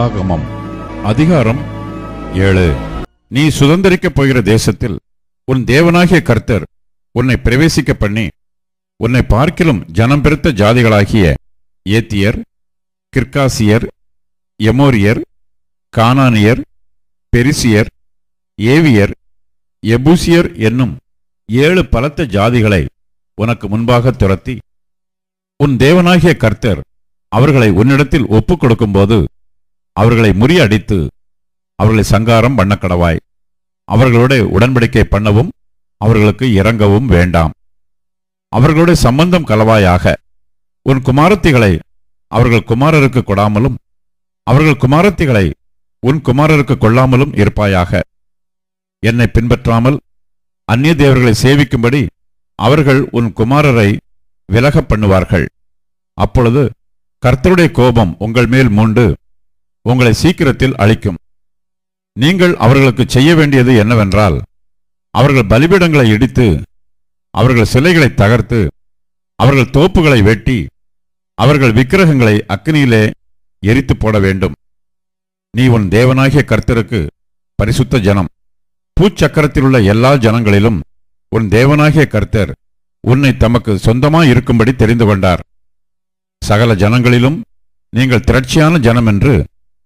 உபாகமம் அதிகாரம் ஏழு. நீ சுதந்திரிக்கப் போகிற தேசத்தில் உன் தேவனாகிய கர்த்தர் உன்னை பிரவேசிக்க பண்ணி உன்னை பார்க்கிலும் ஜனம் பெருத்த ஜாதிகளாகிய ஏத்தியர் கிர்காசியர் எமோரியர் கானானியர் பெரிசியர் ஏவியர் எபூசியர் என்னும் ஏழு பலத்த ஜாதிகளை உனக்கு முன்பாக துரத்தி உன் தேவனாகிய கர்த்தர் அவர்களை உன்னிடத்தில் ஒப்புக் கொடுக்கும்போது அவர்களை முறியடித்து அவர்களை சங்காரம் பண்ணக்கடவாய். அவர்களோட உடன்படிக்கை பண்ணவும் அவர்களுக்கு இறங்கவும் வேண்டாம். அவர்களுடைய சம்பந்தம் கலவாயாக உன் குமாரத்திகளை அவர்கள் குமாரருக்கு கொடாமலும் அவர்கள் குமாரத்திகளை உன் குமாரருக்கு கொள்ளாமலும் இருப்பாயாக. என்னை பின்பற்றாமல் அந்நிய தேவர்களை சேவிக்கும்படி அவர்கள் உன் குமாரரை விலகப் பண்ணுவார்கள். அப்பொழுது கர்த்தருடைய கோபம் உங்கள் மேல் மூண்டு. உங்களை சீக்கிரத்தில் அழிக்கும். நீங்கள் அவர்களுக்கு செய்ய வேண்டியது என்னவென்றால் அவர்கள் பலிபீடங்களை இடித்து அவர்கள் சிலைகளை தகர்த்து அவர்கள் தோப்புகளை வெட்டி அவர்கள் விக்கிரகங்களை அக்னியிலே எரித்து போட வேண்டும். நீ உன் தேவனாகிய கர்த்தருக்கு பரிசுத்த ஜனம். பூச்சக்கரத்திலுள்ள எல்லா ஜனங்களிலும் உன் தேவனாகிய கர்த்தர் உன்னை தமக்கு சொந்தமாய் இருக்கும்படி தெரிந்து கொண்டார். சகல ஜனங்களிலும் நீங்கள் திரட்சியான ஜனம் என்று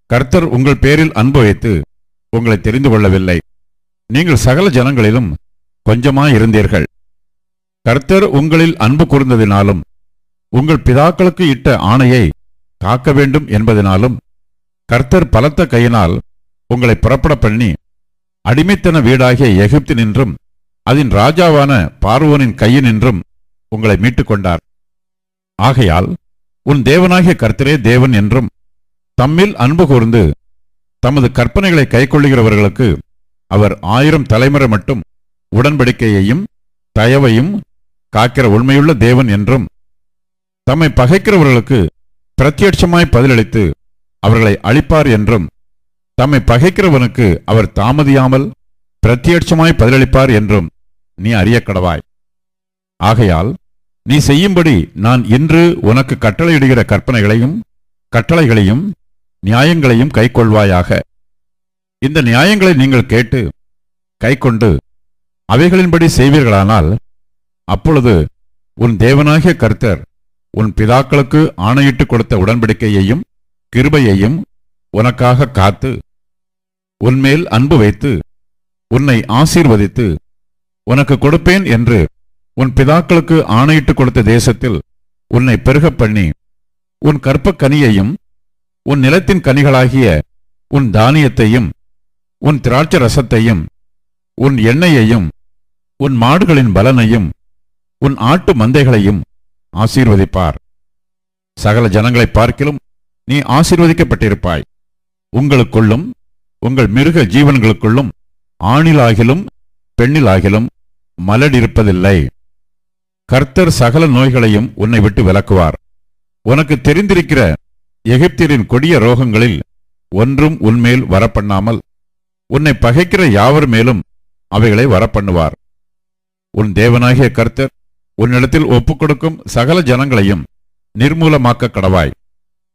கர்த்தர் உங்கள் பேரில் அன்பு வைத்து உங்களை தெரிந்து கொள்ளவில்லை. நீங்கள் சகல ஜனங்களிலும் கொஞ்சமாய் இருந்தீர்கள் கர்த்தர் உங்களில் அன்பு கூர்ந்ததினாலும் உங்கள் பிதாக்களுக்கு இட்ட ஆணையை காக்க வேண்டும் என்பதனாலும் கர்த்தர் பலத்த கையினால் உங்களை புறப்பட பண்ணி அடிமைத்தன வீடாகிய எகிப்தினின்றும் அதன் ராஜாவான பார்வோனின் கையினின்றும் உங்களை மீட்டுக் கொண்டார் ஆகையால் உன் தேவனாகிய கர்த்தரே தேவன் என்றும் தம்மில் அன்பு கூர்ந்து தமது கற்பனைகளை கைக்கொள்ளுகிறவர்களுக்கு அவர் ஆயிரம் தலைமுறை மட்டும் உடன்படிக்கையையும் தயவையும் காக்கிற உண்மையுள்ள தேவன் என்றும் தம்மை பகைக்கிறவர்களுக்கு பிரத்யட்சமாய் பதிலளித்து அவர்களை அழிப்பார் என்றும் தம்மை பகைக்கிறவனுக்கு அவர் தாமதியாமல் பிரத்யட்சமாய் பதிலளிப்பார் என்றும் நீ அறியக்கடவாய். ஆகையால் நீ செய்யும்படி நான் இன்று உனக்கு கட்டளையிடுகிற கற்பனைகளையும் கட்டளைகளையும் நியாயங்களையும் கைக்கொள்வாயாக. இந்த நியாயங்களை நீங்கள் கேட்டு கைக்கொண்டு அவைகளின்படி செய்வீர்களானால் அப்பொழுது உன் தேவனாகிய கர்த்தர் உன் பிதாக்களுக்கு ஆணையிட்டு கொடுத்த உடன்படிக்கையையும் கிருபையையும் உனக்காக காத்து உன்மேல் அன்பு வைத்து உன்னை ஆசீர்வதித்து உனக்கு கொடுப்பேன் என்று உன் பிதாக்களுக்கு ஆணையிட்டு கொடுத்த தேசத்தில் உன்னை பெருகப் பண்ணி உன் கற்பக்கனியையும் உன் நிலத்தின் கனிகளாகிய உன் தானியத்தையும் உன் திராட்சை ரசத்தையும் உன் எண்ணெயையும் உன் மாடுகளின் பலனையும் உன் ஆட்டு மந்தைகளையும் ஆசீர்வதிப்பார். சகல ஜனங்களைப் பார்க்கிலும் நீ ஆசீர்வதிக்கப்பட்டிருப்பாய். உங்களுக்குள்ளும் உங்கள் மிருக ஜீவன்களுக்குள்ளும் ஆணிலாகிலும் பெண்ணிலாகிலும் மலடிருப்பதில்லை. கர்த்தர் சகல நோய்களையும் உன்னை விட்டு விலக்குவார். உனக்கு தெரிந்திருக்கிற எகிப்தியரின் கொடிய ரோகங்களில் ஒன்றும் உன்மேல் வரப்பண்ணாமல் உன்னை பகைக்கிற யாவர் மேலும் அவைகளை வரப்பண்ணுவார். உன் தேவனாகிய கர்த்தர் உன்னிடத்தில் ஒப்புக் கொடுக்கும் சகல ஜனங்களையும் நிர்மூலமாக்க கடவாய்.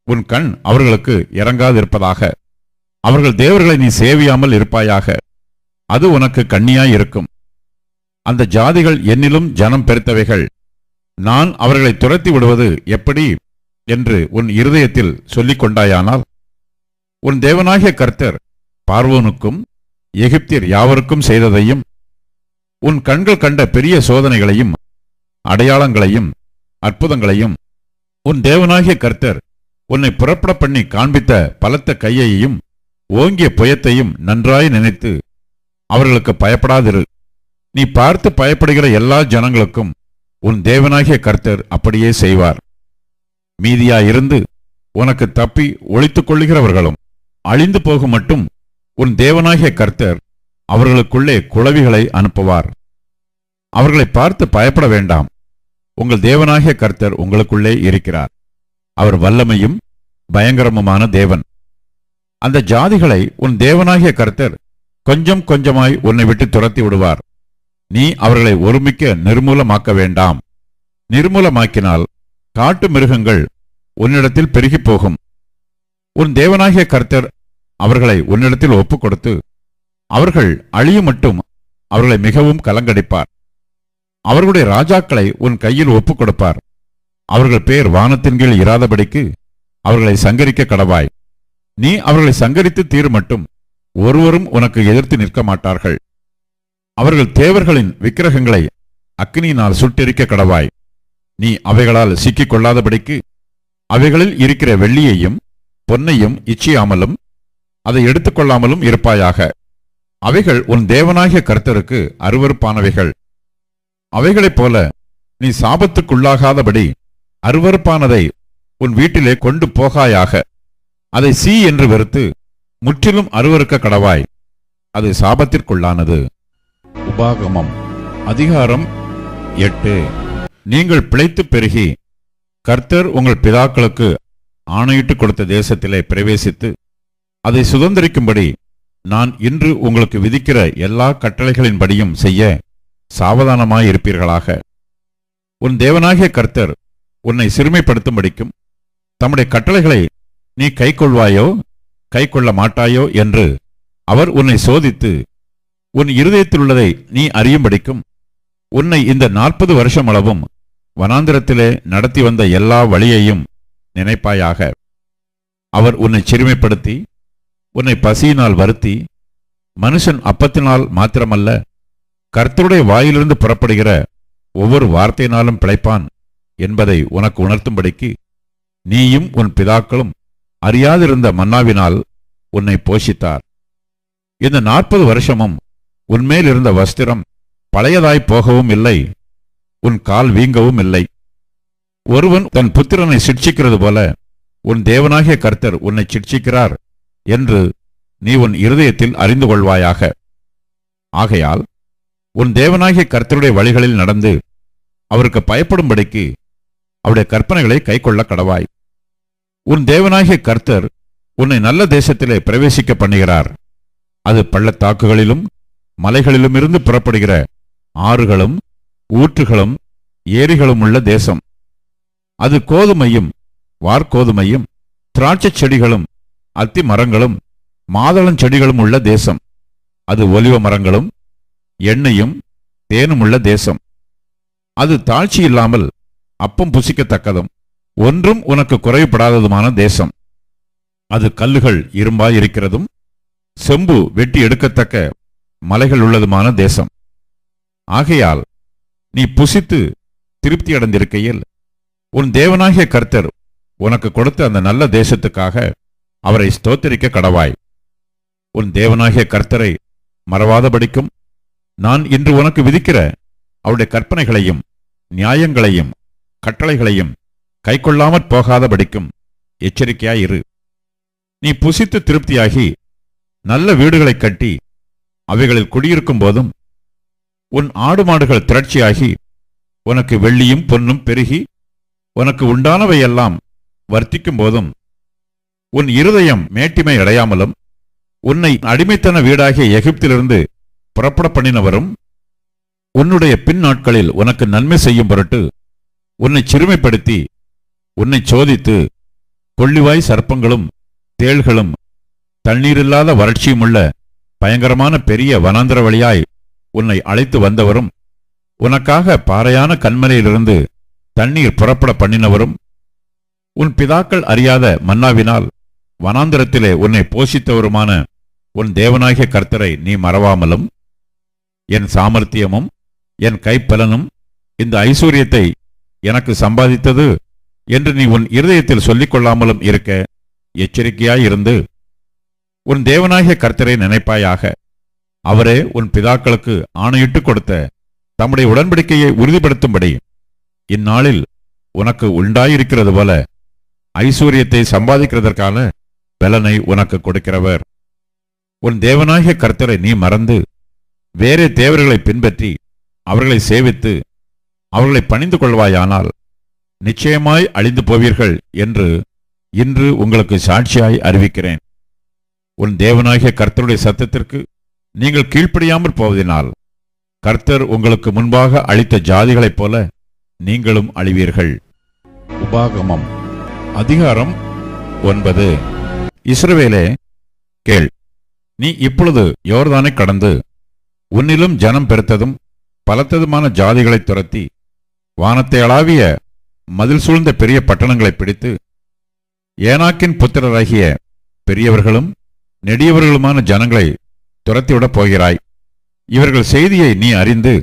உன் கண் அவர்களுக்கு இறங்காதிருப்பதாக அவர்கள் தேவர்களை நீ சேவியாமல் இருப்பாயாக. அது உனக்கு கண்ணியாய் இருக்கும். அந்த ஜாதிகள் என்னிலும் ஜனம் பெருத்தவைகள். நான் அவர்களை துரத்தி விடுவது எப்படி? என்று உன் இருதயத்தில் சொல்லிக் கொண்டாயானால் உன் தேவனாகிய கர்த்தர் பார்வோனுக்கும் எகிப்தியர் யாவருக்கும் செய்ததையும் உன் கண்கள் கண்ட பெரிய சோதனைகளையும் அடையாளங்களையும் அற்புதங்களையும் உன் தேவனாகிய கர்த்தர் உன்னை புறப்பட பண்ணி காண்பித்த பலத்த கையையும் ஓங்கிய புயத்தையும் நன்றாய் நினைத்து அவர்களுக்கு பயப்படாதிரு. நீ பார்த்து பயப்படுகிற எல்லா ஜனங்களுக்கும் உன் தேவனாகிய கர்த்தர் அப்படியே செய்வார். மீதியாயிருந்து உனக்கு தப்பி ஒழித்துக் கொள்ளுகிறவர்களும் அழிந்து போகும் மட்டும் உன் தேவனாகிய கர்த்தர் அவர்களுக்குள்ளே குளவிகளை அனுப்புவார். அவர்களை பார்த்து பயப்பட வேண்டாம். உங்கள் தேவனாகிய கர்த்தர் உங்களுக்குள்ளே இருக்கிறார். அவர் வல்லமையும் பயங்கரமுமான தேவன். அந்த ஜாதிகளை உன் தேவனாகிய கர்த்தர் கொஞ்சம் கொஞ்சமாய் உன்னை விட்டு துரத்தி விடுவார். நீ அவர்களை ஒருமிக்க நிர்மூலமாக்க வேண்டாம். நிர்மூலமாக்கினால் காட்டு மிருகங்கள் உன்னிடத்தில் பெருகிப் போகும் உன் தேவனாகிய கர்த்தர் அவர்களை உன்னிடத்தில் ஒப்புக் கொடுத்து அவர்கள் அழியும் மட்டும் அவர்களை மிகவும் கலங்கடிப்பார். அவர்களுடைய ராஜாக்களை உன் கையில் ஒப்புக் கொடுப்பார் அவர்கள் பேர் வானத்தின் கீழ் இராதபடிக்கு அவர்களை சங்கரிக்க கடவாய். நீ அவர்களை சங்கரித்து தீர் மட்டும் ஒருவரும் உனக்கு எதிர்த்து நிற்க மாட்டார்கள். அவர்கள் தேவர்களின் விக்கிரகங்களை அக்னியினால் சுட்டெரிக்க கடவாய். நீ அவைகளால் சிக்கிக் கொள்ளாதபடிக்கு அவைகளில் இருக்கிற வெள்ளியையும் பொன்னையும் இச்சியாமலும் அதை எடுத்துக்கொள்ளாமலும் இருப்பாயாக. அவைகள் உன் தேவனாகிய கர்த்தருக்கு அருவருப்பானவைகள். அவைகளைப் போல நீ சாபத்துக்குள்ளாகாதபடி அருவருப்பானதை உன் வீட்டிலே கொண்டு போகாயாக. அதை சீ என்று வெறுத்து முற்றிலும் அருவருக்க கடவாய். அது சாபத்திற்குள்ளானது. உபாகமம் அதிகாரம் எட்டு. நீங்கள் பிழைத்துப் பெருகி கர்த்தர் உங்கள் பிதாக்களுக்கு ஆணையிட்டு கொடுத்த தேசத்திலே பிரவேசித்து அதை சுதந்திரிக்கும்படி நான் இன்று உங்களுக்கு விதிக்கிற எல்லா கட்டளைகளின்படியும் செய்ய சாவதானமாயிருப்பீர்களாக. உன் தேவனாகிய கர்த்தர் உன்னை சிறுமைப்படுத்தும்படிக்கும் தம்முடைய கட்டளைகளை நீ கை கொள்வாயோ கை கொள்ள மாட்டாயோ என்று அவர் உன்னை சோதித்து உன் இருதயத்தில் உள்ளதை நீ அறியும்படிக்கும் உன்னை இந்த நாற்பது வருஷம் அளவும் வனாந்திரத்திலே நடத்தி வந்த எல்லா வழியையும் நினைப்பாயாக. அவர் உன்னை சிறுமைப்படுத்தி உன்னை பசியினால் வருத்தி மனுஷன் அப்பத்தினால் மாத்திரமல்ல கர்த்தருடைய வாயிலிருந்து புறப்படுகிற ஒவ்வொரு வார்த்தையினாலும் பிழைப்பான் என்பதை உனக்கு உணர்த்தும்படிக்கு நீயும் உன் பிதாக்களும் அறியாதிருந்த மன்னாவினால் உன்னை போஷித்தார். இந்த நாற்பது வருஷமும் உன்மேல் இருந்த வஸ்திரம் பழையதாய் போகவும் இல்லை. உன் கால் வீங்கவும் இல்லை. ஒருவன் தன் புத்திரனை சிட்சிக்கிறது போல உன் தேவனாகிய கர்த்தர் உன்னை சிட்சிக்கிறார் என்று நீ உன் இருதயத்தில் அறிந்து கொள்வாயாக. ஆகையால் உன் தேவனாகிய கர்த்தருடைய வழிகளில் நடந்து அவருக்கு பயப்படும்படிக்கு அவருடைய கற்பனைகளை கைக்கொள்ள கடவாய். உன் தேவனாகிய கர்த்தர் உன்னை நல்ல தேசத்திலே பிரவேசிக்க பண்ணுகிறார். அது பள்ளத்தாக்குகளிலும் மலைகளிலும் இருந்து புறப்படுகிற ஆறுகளும் ஊற்றுகளும் ஏரிகளும் உள்ள தேசம். அது கோதுமையும் வார்கோதுமையும் திராட்சைச் செடிகளும் அத்தி மரங்களும் மாதளம் செடிகளும் உள்ள தேசம். அது ஒலிவ மரங்களும் எண்ணெயும் தேனும் உள்ள தேசம். அது தாழ்ச்சி இல்லாமல் அப்பம் புசிக்கத்தக்கதும் ஒன்றும் உனக்கு குறைவுபடாததுமான தேசம். அது கல்லுகள் இரும்பாய் இருக்கிறதும் செம்பு வெட்டி எடுக்கத்தக்க மலைகள் உள்ளதுமான தேசம். ஆகையால் நீ புசித்து திருப்தி அடைந்திருக்கையில் உன் தேவனாகிய கர்த்தர் உனக்கு கொடுத்த அந்த நல்ல தேசத்துக்காக அவரை ஸ்தோத்தரிக்க கடவாய். உன் தேவனாகிய கர்த்தரை மறவாதபடிக்கும் நான் இன்று உனக்கு விதிக்கிற அவருடைய கற்பனைகளையும் நியாயங்களையும் கட்டளைகளையும் கைக்கொள்ளாமற் போகாதபடிக்கும் எச்சரிக்கையாயிரு நீ புசித்து திருப்தியாகி நல்ல வீடுகளைக் கட்டி அவைகளில் குடியிருக்கும் போதும் உன் ஆடு மாடுகள் திரட்சியாகி உனக்கு வெள்ளியும் பொன்னும் பெருகி உனக்கு உண்டானவையெல்லாம் வர்த்திக்கும் போதும் உன் இருதயம் மேட்டிமை அடையாமலும் உன்னை அடிமைத்தன வீடாகிய எகிப்திலிருந்து புறப்பட பண்ணினவரும் உன்னுடைய பின் நாட்களில் உனக்கு நன்மை செய்யும் பொருட்டு உன்னை சிறுமைப்படுத்தி உன்னை சோதித்து கொள்ளிவாய் சர்ப்பங்களும் தேள்களும் தண்ணீரில்லாத வறட்சியுமுள்ள பயங்கரமான பெரிய வனாந்திர வழியாய் உன்னை அழைத்து வந்தவரும் உனக்காக பாறையான கண்மலையிலிருந்து தண்ணீர் புறப்பட பண்ணினவரும் உன் பிதாக்கள் அறியாத மன்னாவினால் வனாந்திரத்திலே உன்னை போஷித்தவருமான உன் தேவனாகிய கர்த்தரை நீ மறவாமலும் என் சாமர்த்தியமும் என் கைப்பலனும் இந்த ஐஸ்வர்யத்தை எனக்கு சம்பாதித்தது என்று நீ உன் இருதயத்தில் சொல்லிக் கொள்ளாமலும் இருக்க எச்சரிக்கையாயிருந்து உன் தேவனாகிய கர்த்தரை நினைப்பாயாக. அவரே உன் பிதாக்களுக்கு ஆணையிட்டுக் கொடுத்த தம்முடைய உடன்படிக்கையை உறுதிப்படுத்தும்படி. இந்நாளில் உனக்கு உண்டாயிருக்கிறது போல ஐஸ்வர்யத்தை சம்பாதிக்கிறதற்கான பலனை உனக்கு கொடுக்கிறவர். உன் தேவனாகிய கர்த்தரை நீ மறந்து வேறே தேவர்களை பின்பற்றி அவர்களை சேவித்து அவர்களை பணிந்து கொள்வாயானால் நிச்சயமாய் அழிந்து போவீர்கள் என்று இன்று உங்களுக்கு சாட்சியாய் அறிவிக்கிறேன். உன் தேவனாகிய கர்த்தருடைய சத்தத்திற்கு நீங்கள் கீழ்ப்படியாமற் போவதினால் கர்த்தர் உங்களுக்கு முன்பாக அளித்த ஜாதிகளைப் போல நீங்களும் அழிவீர்கள். உபாகமம் அதிகாரம் ஒன்பது. இஸ்ரவேலே கேள் நீ இப்பொழுது யோர்தானை கடந்து உன்னிலும் ஜனம் பெருத்ததும் பலத்ததுமான ஜாதிகளைத் துரத்தி வானத்தை அளாவிய மதில் சூழ்ந்த பெரிய பட்டணங்களை பிடித்து ஏனாக்கின் புத்திரராகிய பெரியவர்களும் நெடியவர்களுமான ஜனங்களை துரத்திவிடப் போகிறாய். இவர்கள் செய்தியை நீ அறிந்து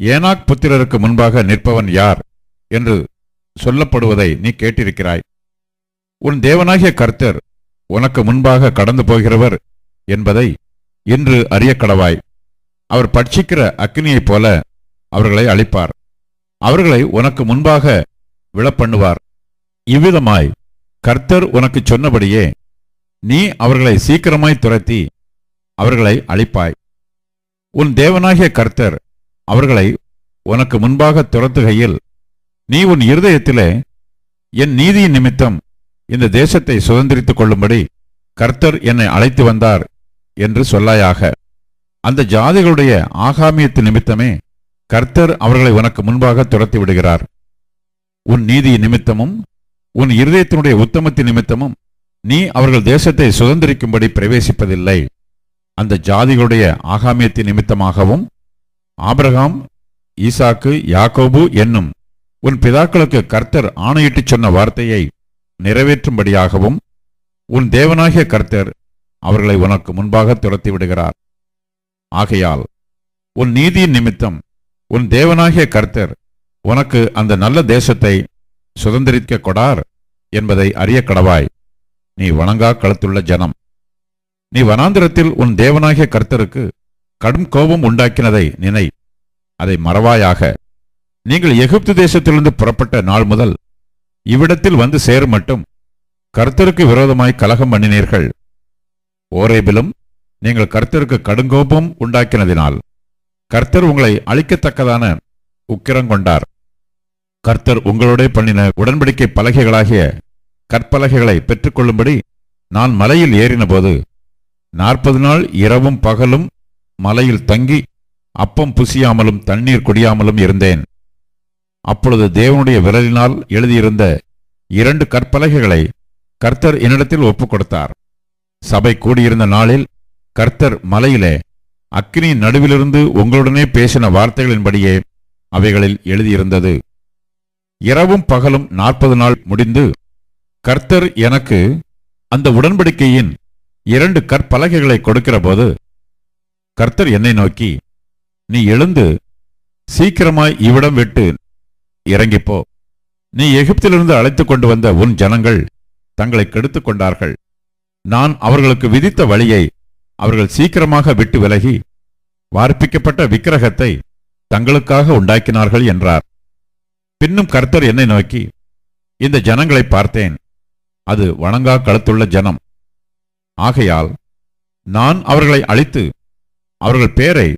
ஏனாக் புத்திரருக்கு முன்பாக நிற்பவன் யார் என்று சொல்லப்படுவதை நீ கேட்டிருக்கிறாய். உன் தேவனாகிய கர்த்தர் உனக்கு முன்பாக கடந்து போகிறவர் என்பதை இன்று அறியக்கடவாய் அவர் பட்சிக்கிற அக்னியைப் போல அவர்களை அழிப்பார். அவர்களை உனக்கு முன்பாக விழப்பண்ணுவார் இவ்விதமாய் கர்த்தர் உனக்கு சொன்னபடியே நீ அவர்களை சீக்கிரமாய் துரத்தி அவர்களை அழிப்பாய். உன் தேவனாகிய கர்த்தர் அவர்களை உனக்கு முன்பாக துரத்துகையில் நீ உன் இருதயத்திலே என் நீதியின் நிமித்தம் இந்த தேசத்தை சுதந்திரித்துக் கொள்ளும்படி கர்த்தர் என்னை அழைத்து வந்தார் என்று சொல்லாயாக. அந்த ஜாதிகளுடைய ஆகாமியத்து நிமித்தமே கர்த்தர் அவர்களை உனக்கு முன்பாக துரத்தி விடுகிறார். உன் நீதி நிமித்தமும் உன் இருதயத்தினுடைய உத்தமத்தின் நிமித்தமும் நீ அவர்கள் தேசத்தை சுதந்திரிக்கும்படி பிரவேசிப்பதில்லை. அந்த ஜாதிகளுடைய ஆகாமியத்தின் நிமித்தமாகவும் ஆபிரகாம் ஈசாக்கு யாக்கோபு என்னும் உன் பிதாக்களுக்கு கர்த்தர் ஆணையிட்டுச் சொன்ன வார்த்தையை நிறைவேற்றும்படியாகவும் உன் தேவனாகிய கர்த்தர் அவர்களை உனக்கு முன்பாக துரத்தி விடுகிறார். ஆகையால் உன் நீதியின் நிமித்தம் உன் தேவனாகிய கர்த்தர் உனக்கு அந்த நல்ல தேசத்தை சுதந்திரிக்க கொடார் என்பதை அறிய கடவாய் நீ வணங்கா கழுத்துள்ள ஜனம். நீ வனாந்திரத்தில் உன் தேவனாகிய கர்த்தருக்கு கடும் கோபம் உண்டாக்கினதை நினை. அதை மறவாயாக. நீங்கள் எகிப்து தேசத்திலிருந்து புறப்பட்ட நாள் முதல் இவ்விடத்தில் வந்து சேரும் மட்டும் கர்த்தருக்கு விரோதமாய் கலகம் பண்ணினீர்கள். ஓரேபிலும் நீங்கள் கர்த்தருக்கு கடுங்கோபம் உண்டாக்கினதினால் கர்த்தர் உங்களை அழிக்கத்தக்கதான உக்கிரங்கொண்டார் கர்த்தர் உங்களோட பண்ணின உடன்படிக்கை பலகைகளாகிய கற்பலகைகளை பெற்றுக்கொள்ளும்படி நான் மலையில் ஏறினபோது நாற்பது நாள் இரவும் பகலும் மலையில் தங்கி அப்பம் புசியாமலும் தண்ணீர் குடியாமலும் இருந்தேன். அப்பொழுது தேவனுடைய விரலினால் எழுதியிருந்த இரண்டு கற்பலகைகளை கர்த்தர் என்னிடத்தில் ஒப்புக் கொடுத்தார் சபை கூடியிருந்த நாளில் கர்த்தர் மலையிலே அக்னியின் நடுவிலிருந்து உங்களுடனே பேசின வார்த்தைகளின்படியே அவைகளில் எழுதியிருந்தது. இரவும் பகலும் நாற்பது நாள் முடிந்து கர்த்தர் எனக்கு அந்த உடன்படிக்கையின் இரண்டு கற்பலகைகளை கொடுக்கிறபோது கர்த்தர் என்னை நோக்கி நீ எழுந்து சீக்கிரமாய் இவ்விடம் விட்டு இறங்கிப்போ. நீ எகிப்திலிருந்து அழைத்துக் கொண்டு வந்த உன் ஜனங்கள் தங்களை கெடுத்துக் கொண்டார்கள். நான் அவர்களுக்கு விதித்த வழியை அவர்கள் சீக்கிரமாக விட்டு விலகி வார்ப்பிக்கப்பட்ட விக்கிரகத்தை தங்களுக்காக உண்டாக்கினார்கள் என்றார். பின்னும் கர்த்தர் என்னை நோக்கி இந்த ஜனங்களை பார்த்தேன். அது வணங்கா கழுத்துள்ள ஜனம். ஆகையால் நான் அவர்களை அழித்து அவர்கள் பேரை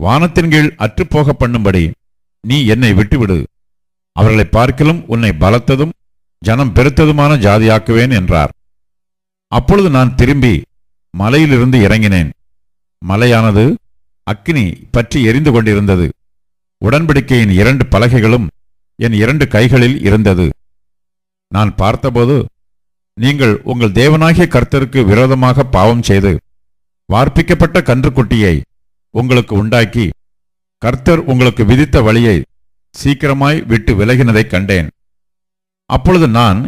வானத்தின் கீழ் அற்றுப்போக பண்ணும்படி நீ என்னை விட்டுவிடு. அவர்களை பார்க்கிலும் உன்னை பலத்ததும் ஜனம் பெருத்ததுமான ஜாதியாக்குவேன் என்றார். அப்பொழுது நான் திரும்பி மலையிலிருந்து இறங்கினேன். மலையானது அக்னி பற்றி எரிந்து கொண்டிருந்தது. உடன்படிக்கையின் இரண்டு பலகைகளும் என் இரண்டு கைகளில் இருந்தது. நான் பார்த்தபோது நீங்கள் உங்கள் தேவனாகிய கர்த்தருக்கு விரோதமாக பாவம் செய்து வார்ப்பிக்கப்பட்ட கன்றுக்குட்டியை உங்களுக்கு உண்டாக்கி கர்த்தர் உங்களுக்கு விதித்த வழியை சீக்கிரமாய் விட்டு விலகினதைக் கண்டேன். அப்பொழுது நான்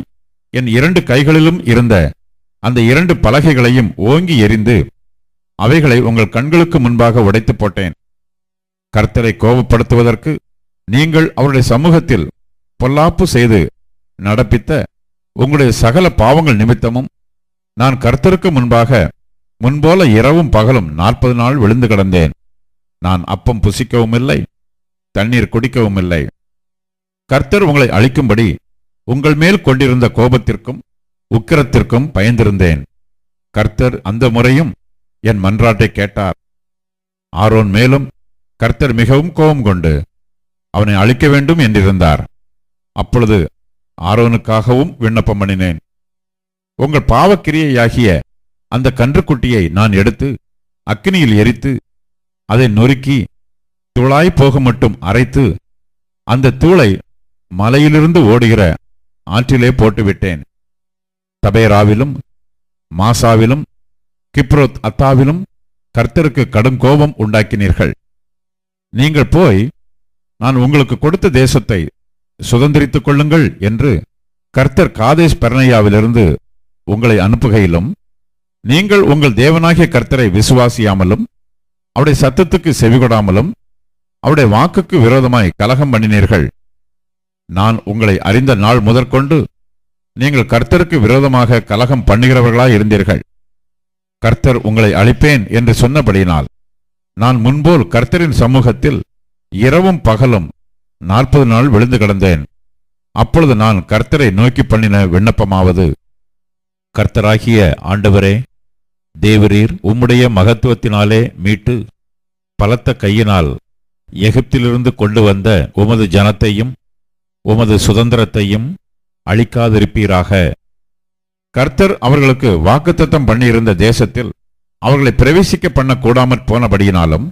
என் இரண்டு கைகளிலும் இருந்த அந்த இரண்டு பலகைகளையும் ஓங்கி எறிந்து அவைகளை உங்கள் கண்களுக்கு முன்பாக உடைத்து போட்டேன். கர்த்தரை கோபப்படுத்துவதற்கு நீங்கள் அவருடைய சமூகத்தில் பொல்லாப்பு செய்து நடப்பித்த உங்களுடைய சகல பாவங்கள் நிமித்தமும் நான் கர்த்தருக்கு முன்பாக முன்போல இரவும் பகலும் நாற்பது நாள் விழுந்து கிடந்தேன். நான் அப்பம் புசிக்கவும் இல்லை தண்ணீர் குடிக்கவும் இல்லை கர்த்தர் உங்களை அழிக்கும்படி உங்கள் மேல் கொண்டிருந்த கோபத்திற்கும் உக்கிரத்திற்கும் பயந்திருந்தேன். கர்த்தர் அந்த முறையும் என் மன்றாட்டை கேட்டார். ஆரோன் மேலும் கர்த்தர் மிகவும் கோபம் கொண்டு அவனை அழிக்க வேண்டும் என்றிருந்தார். அப்பொழுது ஆரோனுக்காகவும் விண்ணப்பம் பண்ணினேன். உங்கள் பாவக்கிரியையாகிய அந்த கன்றுக்குட்டியை நான் எடுத்து அக்னியில் எரித்து அதை நொறுக்கி தூளாய் போக மட்டும் அரைத்து அந்த தூளை மலையிலிருந்து ஓடுகிற ஆற்றிலே போட்டுவிட்டேன். தபேராவிலும் மாசாவிலும் கிப்ரோத் அத்தாவிலும் கர்த்தருக்கு கடும் கோபம் உண்டாக்கினீர்கள். நீங்கள் போய் நான் உங்களுக்கு கொடுத்த தேசத்தை சுதந்திரித்துக் கொள்ளுங்கள் என்று கர்த்தர் காதேஷ் பர்ணையாவிலிருந்து உங்களை அனுப்புகையிலும் நீங்கள் உங்கள் தேவனாகிய கர்த்தரை விசுவாசியாமலும் அவருடைய சத்தத்துக்கு செவிகொடாமலும் அவருடைய வாக்குக்கு விரோதமாய் கலகம் பண்ணினீர்கள். நான் உங்களை அறிந்த நாள் முதற்கொண்டு நீங்கள் கர்த்தருக்கு விரோதமாக கலகம் பண்ணுகிறவர்களாய் இருந்தீர்கள். கர்த்தர் உங்களை அழிப்பேன் என்று சொன்னபடியினால் நான் முன்போல் கர்த்தரின் சமூகத்தில் இரவும் பகலும் நாற்பது நாள் விழுந்து கிடந்தேன். அப்பொழுது நான் கர்த்தரை நோக்கி பண்ணின விண்ணப்பமாவது கர்த்தராகிய ஆண்டவரே தேவரீர் உம்முடைய மகத்துவத்தினாலே மீட்டு பலத்த கையினால் எகிப்திலிருந்து கொண்டு வந்த உமது ஜனத்தையும் உமது சுதந்திரத்தையும் அழிக்காதிருப்பீராக. கர்த்தர் அவர்களுக்கு வாக்குத்தத்தம் பண்ணியிருந்த தேசத்தில் அவர்களை பிரவேசிக்க பண்ண கூடாமற் போனபடியினாலும்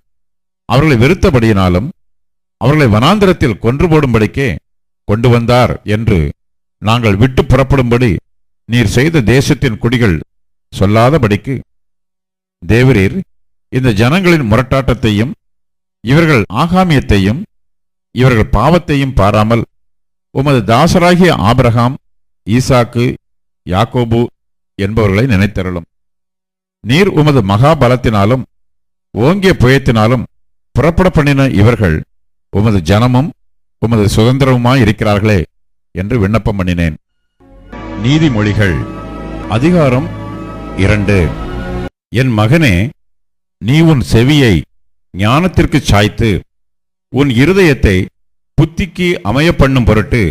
அவர்களை வெறுத்தபடியினாலும் அவர்களை வனாந்திரத்தில் கொன்று போடும்படிக்கே கொண்டு வந்தார் என்று நாங்கள் விட்டு புறப்படும்படி நீர் செய்த தேசத்தின் குடிகள் சொல்லாதபடிக்கு தேவரீர் இந்த ஜனங்களின் முரட்டாட்டத்தையும் இவர்கள் ஆகாமியத்தையும் இவர்கள் பாவத்தையும் பாராமல் உமது தாசராகிய ஆபிரகாம் ஈசாக்கு யாக்கோபு என்பவர்களை நினைத்தருளும். நீர் உமது மகாபலத்தினாலும் ஓங்கிய புயத்தினாலும் புறப்பட பண்ணின இவர்கள் உமது ஜனமும் உமது சுதந்திரமுமாய் இருக்கிறார்களே என்று விண்ணப்பம் பண்ணினேன். நீதிமொழிகள் அதிகாரம் இரண்டு. என் மகனே நீ உன் செவியை ஞானத்திற்கு சாய்த்து உன் இருதயத்தை புத்திக்கு அமைய பண்ணும் பொருட்டு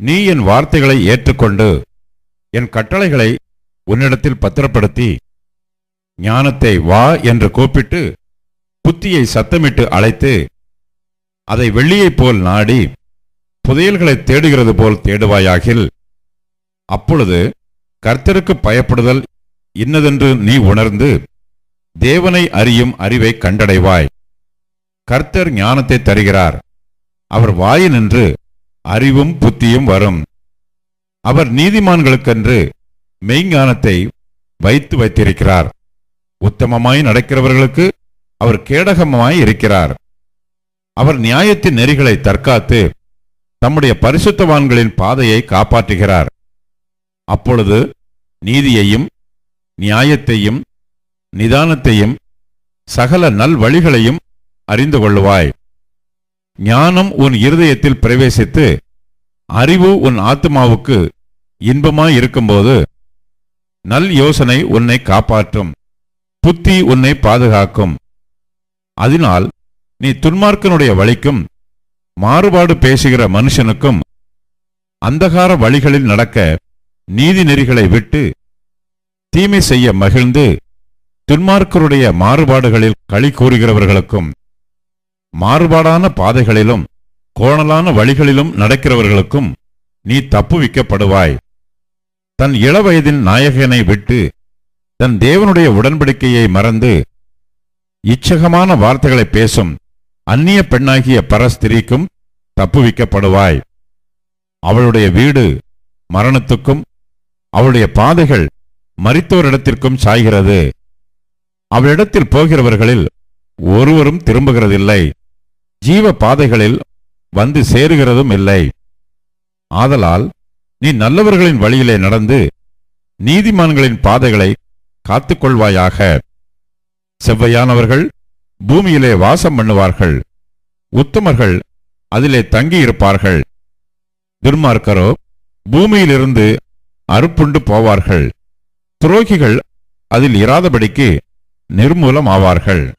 நீ என் வார்த்தைகளை ஏற்றுக்கொண்டு என் கட்டளைகளை உன்னிடத்தில் பத்திரப்படுத்தி ஞானத்தை வா என்று கூப்பிட்டு புத்தியை சத்தமிட்டு அழைத்து அதை வெள்ளியைப் போல் நாடி புதையல்களை தேடுகிறது போல் தேடுவாயாகில் அப்பொழுது கர்த்தருக்கு பயப்படுதல் இன்னதென்று நீ உணர்ந்து தேவனை அறியும் அறிவை கண்டடைவாய். கர்த்தர் ஞானத்தை தருகிறார். அவர் வாயினின்று அறிவும் புத்தியும் வரும். அவர் நீதிமான்களுக்கென்று மெய்ஞானத்தை வைத்து வைத்திருக்கிறார். உத்தமமாய் நடக்கிறவர்களுக்கு அவர் கேடகமாய் இருக்கிறார். அவர் நியாயத்தின் நெறிகளை தற்காத்து தம்முடைய பரிசுத்தவான்களின் பாதையை காப்பாற்றுகிறார். அப்பொழுது நீதியையும் நியாயத்தையும் நிதானத்தையும் சகல நல் வழிகளையும் அறிந்து கொள்ளுவாய். ஞானம் உன் இருதயத்தில் பிரவேசித்து அறிவு உன் ஆத்மாவுக்கு இன்பமாய் இருக்கும்போது நல் யோசனை உன்னை காப்பாற்றும் புத்தி உன்னை பாதுகாக்கும். அதனால் நீ துன்மார்க்கனுடைய வழிக்கும் மாறுபாடு பேசுகிற மனுஷனுக்கும் அந்தகார வழிகளில் நடக்க நீதி நெறிகளை விட்டு தீமை செய்ய மகிழ்ந்து துன்மார்க்கருடைய மாறுபாடுகளில் களி கூறுகிறவர்களுக்கும் மாறுபாடான பாதைகளிலும் கோணலான வழிகளிலும் நடக்கிறவர்களுக்கும் நீ தப்புவிக்கப்படுவாய் தன் இளவயதின் நாயகனை விட்டு தன் தேவனுடைய உடன்படிக்கையை மறந்து இச்சகமான வார்த்தைகளை பேசும் அந்நிய பெண்ணாகிய பரஸ்திரிக்கும் தப்புவிக்கப்படுவாய். அவளுடைய வீடு மரணத்துக்கும் அவளுடைய பாதைகள் மறித்தோரிடத்திற்கும் சாய்கிறது. அவளிடத்தில் போகிறவர்களில் ஒருவரும் திரும்புகிறதில்லை. ஜீவ பாதைகளில் வந்து சேருகிறதும் இல்லை. ஆதலால் நீ நல்லவர்களின் வழியிலே நடந்து நீதிமான்களின் பாதைகளை காத்துக்கொள்வாயாக. செவ்வையானவர்கள் பூமியிலே வாசம் பண்ணுவார்கள். உத்தமர்கள் அதிலே தங்கியிருப்பார்கள். துர்மார்க்கரோ பூமியிலிருந்து அறுப்புண்டு போவார்கள். துரோகிகள் அதில் இராதபடிக்கு நிர்மூலம் ஆவார்கள்